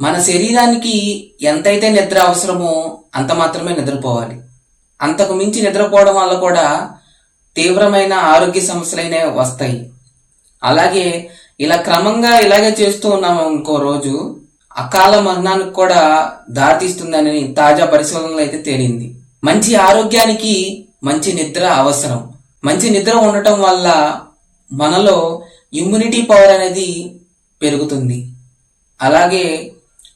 మన శరీరానికి ఎంతైతే నిద్ర అవసరమో అంత మాత్రమే నిద్రపోవాలి. అంతకు మించి నిద్రపోవడం వల్ల కూడా తీవ్రమైన ఆరోగ్య సమస్యలైన వస్తాయి. అలాగే ఇలా క్రమంగా ఇలాగే చేస్తూ ఉన్నాము ఇంకో రోజు అకాల మరణానికి కూడా దారితీస్తుందని తాజా పరిశోధనలు అయితే తేలింది. మంచి ఆరోగ్యానికి మంచి నిద్ర అవసరం. మంచి నిద్ర ఉండటం వల్ల మనలో ఇమ్యూనిటీ పవర్ అనేది పెరుగుతుంది. అలాగే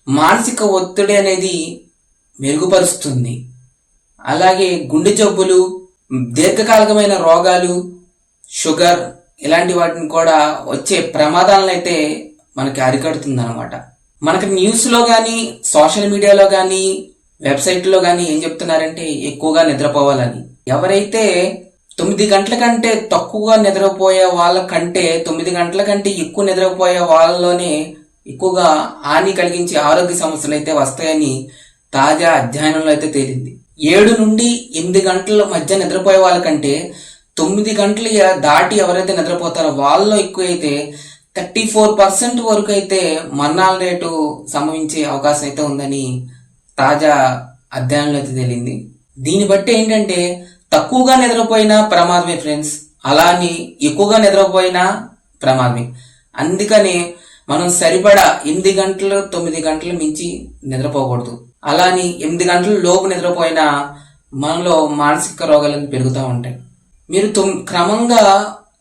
మానసిక ఒత్తిడి అనేది మెరుగుపరుస్తుంది. అలాగే గుండె జబ్బులు దీర్ఘకాలికమైన రోగాలు షుగర్ ఇలాంటి వాటిని కూడా వచ్చే ప్రమాదాలను అయితే మనకి అరికడుతుంది అనమాట మనకి న్యూస్లో కానీ సోషల్ మీడియాలో కానీ వెబ్సైట్లో కానీ ఏం చెప్తున్నారంటే ఎక్కువగా నిద్రపోవాలని. ఎవరైతే తొమ్మిది గంటల కంటే తక్కువగా నిద్రపోయే వాళ్ళ కంటే తొమ్మిది గంటల కంటే ఎక్కువ నిద్రపోయే వాళ్ళలోనే ఎక్కువగా హాని కలిగించే ఆరోగ్య సమస్యలు అయితే వస్తాయని తాజా అధ్యయనంలో అయితే తేలింది. ఏడు నుండి ఎనిమిది గంటల మధ్య నిద్రపోయే వాళ్ళకంటే తొమ్మిది గంటలు దాటి ఎవరైతే నిద్రపోతారో వాళ్ళలో ఎక్కువ అయితే థర్టీ ఫోర్ పర్సెంట్ వరకు అయితే మరణాల రేటు సంభవించే అవకాశం అయితే ఉందని తాజా అధ్యయనంలో అయితే తేలింది. దీన్ని బట్టి ఏంటంటే తక్కువగా నిద్రపోయినా ప్రమాదమే ఫ్రెండ్స్. అలా అని ఎక్కువగా నిద్రపోయినా ప్రమాదమే. అందుకని మనం సరిపడా ఎనిమిది గంటలు తొమ్మిది గంటలు మించి నిద్రపోకూడదు. అలా అని ఎనిమిది గంటల లోపు నిద్రపోయినా మనలో మానసిక రోగాలు పెరుగుతూ ఉంటాయి. మీరు తొమ్ క్రమంగా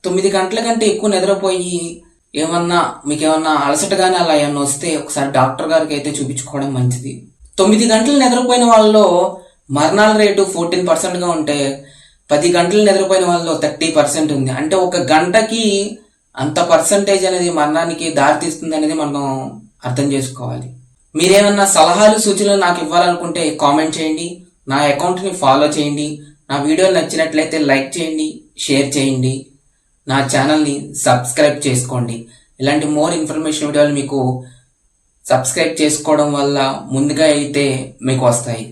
తొమ్మిది గంటల కంటే ఎక్కువ నిద్రపోయి ఏమన్నా మీకేమన్నా అలసటగానే అలా ఏమన్నా వస్తే ఒకసారి డాక్టర్ గారికి అయితే చూపించుకోవడం మంచిది. తొమ్మిది గంటలు నిద్రపోయిన వాళ్ళలో మరణాల రేటు ఫోర్టీన్ పర్సెంట్గా ఉంటే పది గంటలు నిద్రపోయిన వాళ్ళలో థర్టీ పర్సెంట్ ఉంది. అంటే ఒక గంటకి అంత పర్సంటేజ్ అనేది మరణానికి దారితీస్తుంది అనేది మనం అర్థం చేసుకోవాలి. మీరేమన్నా సలహాలు సూచనలు నాకు ఇవ్వాలనుకుంటే కామెంట్ చేయండి. నా అకౌంట్ని ఫాలో చేయండి. నా వీడియోలు నచ్చినట్లయితే లైక్ చేయండి షేర్ చేయండి. నా ఛానల్ని సబ్స్క్రైబ్ చేసుకోండి. ఇలాంటి మోర్ ఇన్ఫర్మేషన్ వీడియోలు మీకు సబ్స్క్రైబ్ చేసుకోవడం వల్ల ముందుగా అయితే మీకు వస్తాయి.